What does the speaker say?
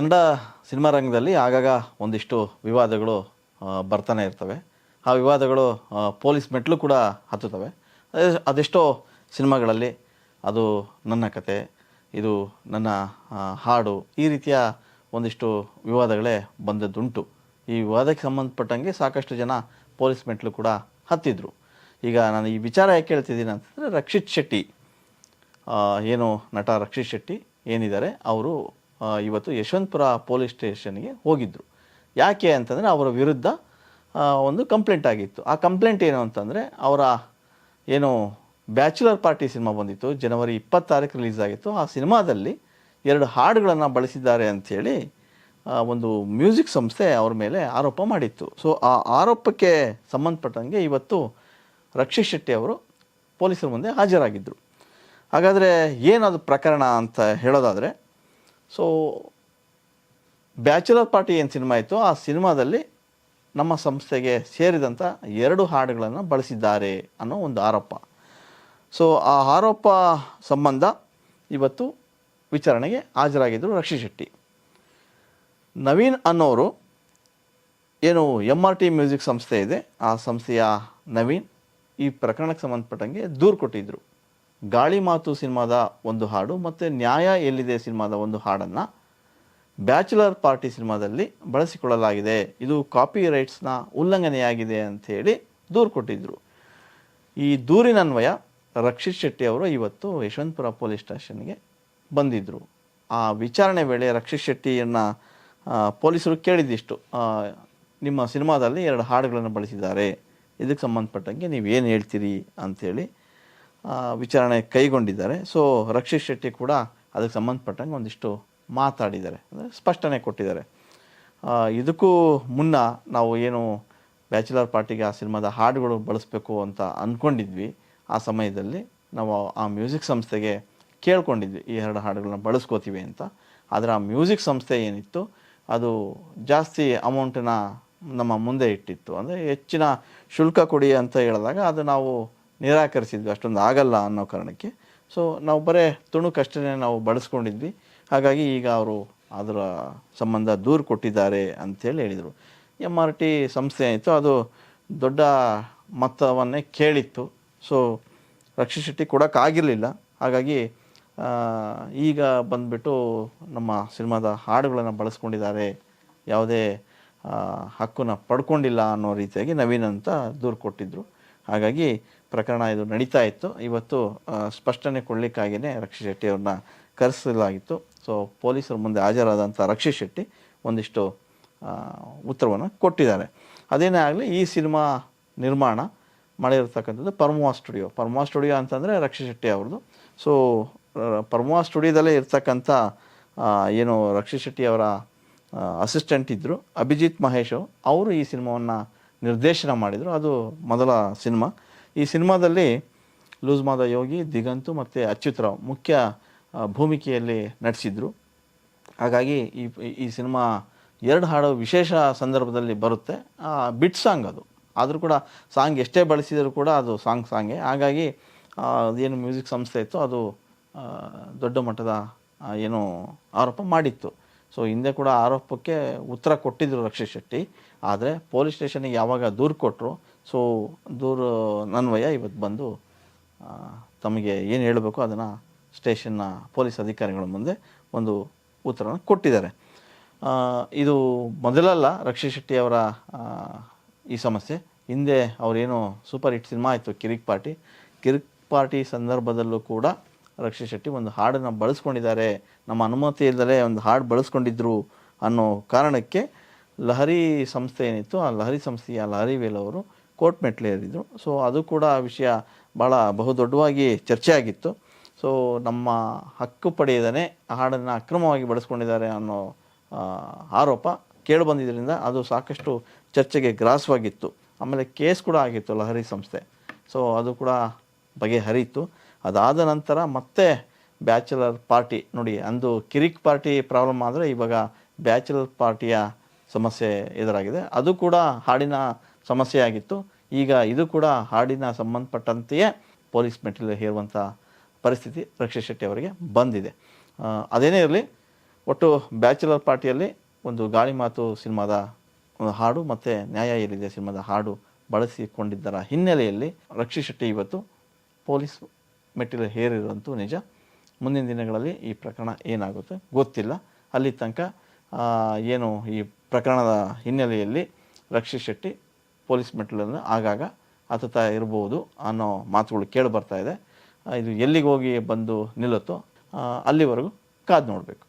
Kannada cinema ರಂಗದಲ್ಲಿ ಆಗಾಗ ಒಂದಿಷ್ಟು ವಿವಾದಗಳು ಬರ್ತಾನೆ ಇರ್ತವೆ. ಆ ವಿವಾದಗಳು ಪೊಲೀಸ್ ಮೆಟ್ಲು ಕೂಡ ಹತ್ತುತ್ತವೆ. ಅದೇ- ಅದೆಷ್ಟೋ ಸಿನಿಮಾಗಳಲ್ಲಿ ಅದು ನನ್ನ ಕತೆ, ಇದು ನನ್ನ ಹಾಡು, ಈ ರೀತಿಯ ಒಂದಿಷ್ಟು ವಿವಾದಗಳೇ ಬಂದದ್ದುಂಟು. ಈ ವಿವಾದಕ್ಕೆ ಸಂಬಂಧಪಟ್ಟಂಗೆ ಸಾಕಷ್ಟು ಜನ ಪೊಲೀಸ್ ಮೆಟ್ಲು ಕೂಡ ಹತ್ತಿದ್ರು. ಈಗ ನಾನು ಈ ವಿಚಾರ ಯಾಕೆ ಹೇಳ್ತಿದ್ದೀನಿ ಅಂತಂದರೆ ರಕ್ಷಿತ್ ಶೆಟ್ಟಿ ಏನು ನಟ ರಕ್ಷಿತ್ ಶೆಟ್ಟಿ ಏನಿದ್ದಾರೆ, ಅವರು ಇವತ್ತು ಯಶವಂತಪುರ ಪೊಲೀಸ್ ಸ್ಟೇಷನ್ಗೆ ಹೋಗಿದ್ದರು ಯಾಕೆ ಅಂತಂದರೆ ಅವರ ವಿರುದ್ಧ ಒಂದು ಕಂಪ್ಲೇಂಟ್ ಆಗಿತ್ತು. ಆ ಕಂಪ್ಲೇಂಟ್ ಏನು ಅಂತಂದರೆ ಅವರ ಏನು ಬ್ಯಾಚುಲರ್ ಪಾರ್ಟಿ ಸಿನಿಮಾ ಬಂದಿತ್ತು. ಜನವರಿ ಇಪ್ಪತ್ತಾರಕ್ಕೆ ರಿಲೀಸ್ ಆಗಿತ್ತು. ಆ ಸಿನಿಮಾದಲ್ಲಿ ಎರಡು ಹಾಡುಗಳನ್ನು ಬಳಸಿದ್ದಾರೆ ಅಂಥೇಳಿ ಒಂದು ಮ್ಯೂಸಿಕ್ ಸಂಸ್ಥೆ ಅವರ ಮೇಲೆ ಆರೋಪ ಮಾಡಿತ್ತು. ಸೊ ಆ ಆರೋಪಕ್ಕೆ ಸಂಬಂಧಪಟ್ಟಂಗೆ ಇವತ್ತು ರಕ್ಷಿತ್ ಶೆಟ್ಟಿ ಅವರು ಪೊಲೀಸರ ಮುಂದೆ ಹಾಜರಾಗಿದ್ದರು ಹಾಗಾದರೆ ಏನದು ಪ್ರಕರಣ ಅಂತ ಹೇಳೋದಾದರೆ ಸೊ ಬ್ಯಾಚುಲರ್ ಪಾರ್ಟಿ ಏನು ಸಿನಿಮಾ ಇತ್ತು ಆ ಸಿನಿಮಾದಲ್ಲಿ ನಮ್ಮ ಸಂಸ್ಥೆಗೆ ಸೇರಿದಂಥ ಎರಡು ಹಾಡುಗಳನ್ನು ಬಳಸಿದ್ದಾರೆ ಅನ್ನೋ ಒಂದು ಆರೋಪ. ಸೊ ಆ ಆರೋಪ ಸಂಬಂಧ ಇವತ್ತು ವಿಚಾರಣೆಗೆ ಹಾಜರಾಗಿದ್ದರು ರಕ್ಷಿತ್ ಶೆಟ್ಟಿ. ನವೀನ್ ಅನ್ನೋರು ಏನು ಎಂ ಆರ್ ಟಿ ಮ್ಯೂಸಿಕ್ ಸಂಸ್ಥೆ ಇದೆ. ಆ ಸಂಸ್ಥೆಯ ನವೀನ್ ಈ ಪ್ರಕರಣಕ್ಕೆ ಸಂಬಂಧಪಟ್ಟಂಗೆ ದೂರು ಕೊಟ್ಟಿದ್ದರು ಗಾಳಿ ಮಾತು ಸಿನಿಮಾದ ಒಂದು ಹಾಡು ಮತ್ತು ನ್ಯಾಯ ಎಲ್ಲಿದೆ ಸಿನಿಮಾದ ಒಂದು ಹಾಡನ್ನು ಬ್ಯಾಚುಲರ್ ಪಾರ್ಟಿ ಸಿನಿಮಾದಲ್ಲಿ ಬಳಸಿಕೊಳ್ಳಲಾಗಿದೆ. ಇದು ಕಾಪಿ ರೈಟ್ಸ್ನ ಉಲ್ಲಂಘನೆಯಾಗಿದೆ ಅಂಥೇಳಿ ದೂರು ಕೊಟ್ಟಿದ್ದರು ಈ ದೂರಿನನ್ವಯ ರಕ್ಷಿತ್ ಶೆಟ್ಟಿ ಅವರು ಇವತ್ತು ಯಶವಂತಪುರ ಪೊಲೀಸ್ ಸ್ಟೇಷನ್ಗೆ ಬಂದಿದ್ದರು ಆ ವಿಚಾರಣೆ ವೇಳೆ ರಕ್ಷಿತ್ ಶೆಟ್ಟಿಯನ್ನು ಪೊಲೀಸರು ಕೇಳಿದ್ದಿಷ್ಟು ನಿಮ್ಮ ಸಿನಿಮಾದಲ್ಲಿ ಎರಡು ಹಾಡುಗಳನ್ನು ಬಳಸಿದ್ದಾರೆ. ಇದಕ್ಕೆ ಸಂಬಂಧಪಟ್ಟಂಗೆ ನೀವು ಏನು ಹೇಳ್ತೀರಿ ಅಂಥೇಳಿ ವಿಚಾರಣೆ ಕೈಗೊಂಡಿದ್ದಾರೆ. ಸೊ ರಕ್ಷಿತ್ ಶೆಟ್ಟಿ ಕೂಡ ಅದಕ್ಕೆ ಸಂಬಂಧಪಟ್ಟಂಗೆ ಒಂದಿಷ್ಟು ಮಾತಾಡಿದ್ದಾರೆ. ಅಂದರೆ ಸ್ಪಷ್ಟನೆ ಕೊಟ್ಟಿದ್ದಾರೆ. ಇದಕ್ಕೂ ಮುನ್ನ ನಾವು ಏನು ಬ್ಯಾಚುಲರ್ ಪಾರ್ಟಿಗೆ ಆ ಸಿನಿಮಾದ ಹಾಡುಗಳು ಬಳಸಬೇಕು ಅಂತ ಅಂದ್ಕೊಂಡಿದ್ವಿ ಆ ಸಮಯದಲ್ಲಿ ನಾವು ಆ ಮ್ಯೂಸಿಕ್ ಸಂಸ್ಥೆಗೆ ಕೇಳ್ಕೊಂಡಿದ್ವಿ, ಈ ಎರಡು ಹಾಡುಗಳನ್ನ ಬಳಸ್ಕೋತೀವಿ ಅಂತ. ಆದರೆ ಆ ಮ್ಯೂಸಿಕ್ ಸಂಸ್ಥೆ ಏನಿತ್ತು, ಅದು ಜಾಸ್ತಿ ಅಮೌಂಟನ್ನ ನಮ್ಮ ಮುಂದೆ ಇಟ್ಟಿತ್ತು. ಅಂದರೆ ಹೆಚ್ಚಿನ ಶುಲ್ಕ ಕೊಡಿ ಅಂತ ಹೇಳಿದಾಗ ಅದು ನಾವು ನಿರಾಕರಿಸಿದ್ವಿ, ಅಷ್ಟೊಂದು ಆಗಲ್ಲ ಅನ್ನೋ ಕಾರಣಕ್ಕೆ. ಸೊ ನಾವು ಬರೇ ತುಣುಕಷ್ಟೇ ನಾವು ಬಳಸ್ಕೊಂಡಿದ್ವಿ. ಹಾಗಾಗಿ ಈಗ ಅವರು ಅದರ ಸಂಬಂಧ ದೂರು ಕೊಟ್ಟಿದ್ದಾರೆ ಅಂಥೇಳಿ ಹೇಳಿದರು. ಎಂ ಆರ್ ಟಿ ಸಂಸ್ಥೆ ಆಯಿತು, ಅದು ದೊಡ್ಡ ಮೊತ್ತವನ್ನೇ ಕೇಳಿತ್ತು. ಸೊ ರಕ್ಷಿತ್ ಶೆಟ್ಟಿ ಕೊಡೋಕ್ಕಾಗಿರಲಿಲ್ಲ. ಹಾಗಾಗಿ ಈಗ ಬಂದುಬಿಟ್ಟು ನಮ್ಮ ಸಿನಿಮಾದ ಹಾಡುಗಳನ್ನು ಬಳಸ್ಕೊಂಡಿದ್ದಾರೆ. ಯಾವುದೇ ಹಕ್ಕನ್ನು ಪಡ್ಕೊಂಡಿಲ್ಲ ಅನ್ನೋ ರೀತಿಯಾಗಿ ನವೀನ್ ಅಂತ ದೂರು ಕೊಟ್ಟಿದ್ದರು ಹಾಗಾಗಿ ಪ್ರಕರಣ ಇದು ನಡೀತಾ ಇತ್ತು. ಇವತ್ತು ಸ್ಪಷ್ಟನೆ ಕೊಡಲಿಕ್ಕಾಗಿಯೇ ರಕ್ಷಿತ್ ಶೆಟ್ಟಿ ಅವ್ರನ್ನ ಕರೆಸಲಾಗಿತ್ತು. ಸೊ, ಪೊಲೀಸರ ಮುಂದೆ ಹಾಜರಾದಂಥ ರಕ್ಷಿತ್ ಶೆಟ್ಟಿ ಒಂದಿಷ್ಟು ಉತ್ತರವನ್ನು ಕೊಟ್ಟಿದ್ದಾರೆ. ಅದೇನೇ ಆಗಲಿ, ಈ ಸಿನಿಮಾ ನಿರ್ಮಾಣ ಮಾಡಿರ್ತಕ್ಕಂಥದ್ದು ಪರ್ಮುವಾ ಸ್ಟುಡಿಯೋ. ಪರ್ಮುವಾ ಸ್ಟುಡಿಯೋ ಅಂತಂದರೆ ರಕ್ಷಿತ್ ಶೆಟ್ಟಿ ಅವ್ರದ್ದು. ಸೊ ಪರ್ಮುವಾ ಸ್ಟುಡಿಯೋದಲ್ಲೇ ಇರ್ತಕ್ಕಂಥ ಏನು ರಕ್ಷಿತ್ ಶೆಟ್ಟಿ ಅವರ ಅಸಿಸ್ಟೆಂಟ್ ಇದ್ದರು ಅಭಿಜಿತ್ ಮಹೇಶ್ ಅವರು ಈ ಸಿನಿಮಾವನ್ನು ನಿರ್ದೇಶನ ಮಾಡಿದರು. ಅದು ಮೊದಲ ಸಿನಿಮಾ. ಈ ಸಿನಿಮಾದಲ್ಲಿ ಲೂಸ್ ಮಾದ ಯೋಗಿ, ದಿಗಂತು ಮತ್ತು ಅಚ್ಯುತ್ರಾವ್ ಮುಖ್ಯ ಭೂಮಿಕೆಯಲ್ಲಿ ನಟಿಸಿದರು. ಹಾಗಾಗಿ ಈ ಈ ಸಿನಿಮಾ ಎರಡು ಹಾಡು ವಿಶೇಷ ಸಂದರ್ಭದಲ್ಲಿ ಬರುತ್ತೆ. ಬಿಟ್ ಸಾಂಗ್ ಅದು. ಆದರೂ ಕೂಡ ಸಾಂಗ್ ಎಷ್ಟೇ ಬಳಸಿದರೂ ಕೂಡ ಅದು ಸಾಂಗ್ ಸಾಂಗೇ. ಹಾಗಾಗಿ ಅದೇನು ಮ್ಯೂಸಿಕ್ ಸಂಸ್ಥೆ ಇತ್ತು ಅದು ದೊಡ್ಡ ಮಟ್ಟದ ಏನು ಆರೋಪ ಮಾಡಿತ್ತು. ಸೊ, ಹಿಂದೆ ಕೂಡ ಆರೋಪಕ್ಕೆ ಉತ್ತರ ಕೊಟ್ಟಿದ್ದರು ರಕ್ಷಿತ್ ಶೆಟ್ಟಿ. ಆದರೆ ಪೊಲೀಸ್ ಸ್ಟೇಷನಿಗೆ ಯಾವಾಗ ದೂರು ಕೊಟ್ಟರು ಸೊ ದೂರ ನನ್ವಯ ಇವತ್ತು ಬಂದು ತಮಗೆ ಏನು ಹೇಳಬೇಕು ಅದನ್ನು ಸ್ಟೇಷನ್ನ ಪೊಲೀಸ್ ಅಧಿಕಾರಿಗಳ ಮುಂದೆ ಒಂದು ಉತ್ತರನ ಕೊಟ್ಟಿದ್ದಾರೆ. ಇದು ಮೊದಲಲ್ಲ ರಕ್ಷಿತ್ ಶೆಟ್ಟಿ ಅವರ ಈ ಸಮಸ್ಯೆ. ಹಿಂದೆ ಅವರೇನು ಸೂಪರ್ ಹಿಟ್ ಸಿನಿಮಾ ಆಯಿತು, ಕಿರಿಕ್ ಪಾರ್ಟಿ. ಕಿರಿಕ್ ಪಾರ್ಟಿ ಸಂದರ್ಭದಲ್ಲೂ ಕೂಡ ರಕ್ಷಿತ್ ಶೆಟ್ಟಿ ಒಂದು ಹಾಡನ್ನು ಬಳಸ್ಕೊಂಡಿದ್ದಾರೆ. ನಮ್ಮ ಅನುಮತಿ ಇಲ್ಲದೆ ಒಂದು ಹಾಡು ಬಳಸ್ಕೊಂಡಿದ್ದರು ಅನ್ನೋ ಕಾರಣಕ್ಕೆ ಲಹರಿ ಸಂಸ್ಥೆ ಏನಿತ್ತು, ಆ ಲಹರಿ ಸಂಸ್ಥೆಯ ಲಹರಿ ವೇಲ್ ಅವರು ಕೋರ್ಟ್ ಮೆಟ್ಲೇರಿದ್ರು. ಸೊ ಅದು ಕೂಡ ಆ ವಿಷಯ ಭಾಳ ಬಹುದೊಡ್ಡವಾಗಿ ಚರ್ಚೆ ಆಗಿತ್ತು ಸೊ ನಮ್ಮ ಹಕ್ಕು ಪಡೆಯದೇ ಹಾಡನ್ನು ಅಕ್ರಮವಾಗಿ ಬಳಸ್ಕೊಂಡಿದ್ದಾರೆ ಅನ್ನೋ ಆ, ಆರೋಪ ಕೇಳಿಬಂದಿದ್ದರಿಂದ ಅದು ಸಾಕಷ್ಟು ಚರ್ಚೆಗೆ ಗ್ರಾಸವಾಗಿತ್ತು. ಆಮೇಲೆ ಕೇಸ್ ಕೂಡ ಆಗಿತ್ತು ಲಹರಿ ಸಂಸ್ಥೆ. ಸೊ ಅದು ಕೂಡ ಬಗೆಹರಿಯಿತು. ಅದಾದ ನಂತರ ಮತ್ತೆ ಬ್ಯಾಚುಲರ್ ಪಾರ್ಟಿ ನೋಡಿ ಅಂದು ಕಿರಿಕ್ ಪಾರ್ಟಿ ಪ್ರಾಬ್ಲಮ್ ಆದರೆ ಇವಾಗ ಬ್ಯಾಚುಲರ್ ಪಾರ್ಟಿಯ ಸಮಸ್ಯೆ ಎದುರಾಗಿದೆ. ಅದು ಕೂಡ ಹಾಡಿನ ಸಮಸ್ಯೆ ಆಗಿತ್ತು ಈಗ ಇದು ಕೂಡ ಹಾಡಿನ ಸಂಬಂಧಪಟ್ಟಂತೆಯೇ ಪೊಲೀಸ್ ಮೆಟ್ಟಿಲು ಹೇರುವಂಥ ಪರಿಸ್ಥಿತಿ ರಕ್ಷಿತ್ ಶೆಟ್ಟಿ ಅವರಿಗೆ ಬಂದಿದೆ. ಅದೇನೇ ಇರಲಿ, ಒಟ್ಟು ಬ್ಯಾಚುಲರ್ ಪಾರ್ಟಿಯಲ್ಲಿ ಒಂದು ಗಾಳಿ ಮಾತು ಸಿನಿಮಾದ ಹಾಡು ಮತ್ತು ನ್ಯಾಯ ಎಲ್ಲಿದೆ ಸಿನಿಮಾದ ಹಾಡು ಬಳಸಿಕೊಂಡಿದ್ದರ ಹಿನ್ನೆಲೆಯಲ್ಲಿ ರಕ್ಷಿತ್ ಶೆಟ್ಟಿ ಇವತ್ತು ಪೊಲೀಸ್ ಮೆಟ್ಟಿಲು ಹೇರಿರುವಂತೂ ನಿಜ. ಮುಂದಿನ ದಿನಗಳಲ್ಲಿ ಈ ಪ್ರಕರಣ ಏನಾಗುತ್ತೆ ಗೊತ್ತಿಲ್ಲ. ಅಲ್ಲಿ ತನಕ ಏನು ಈ ಪ್ರಕರಣದ ಹಿನ್ನೆಲೆಯಲ್ಲಿ ರಕ್ಷಿತ್ ಶೆಟ್ಟಿ ಪೊಲೀಸ್ ಮೆಟ್ಟಿಲನ್ನು ಆಗಾಗ ಹತ್ತುತ್ತಾ ಇರ್ಬೋದು ಅನ್ನೋ ಮಾತುಗಳು ಕೇಳಿ ಬರ್ತಾ ಇದೆ. ಇದು ಎಲ್ಲಿಗೆ ಹೋಗಿ ಬಂದು ನಿಲ್ಲುತ್ತೋ ಅಲ್ಲಿವರೆಗೂ ಕಾದು ನೋಡಬೇಕು.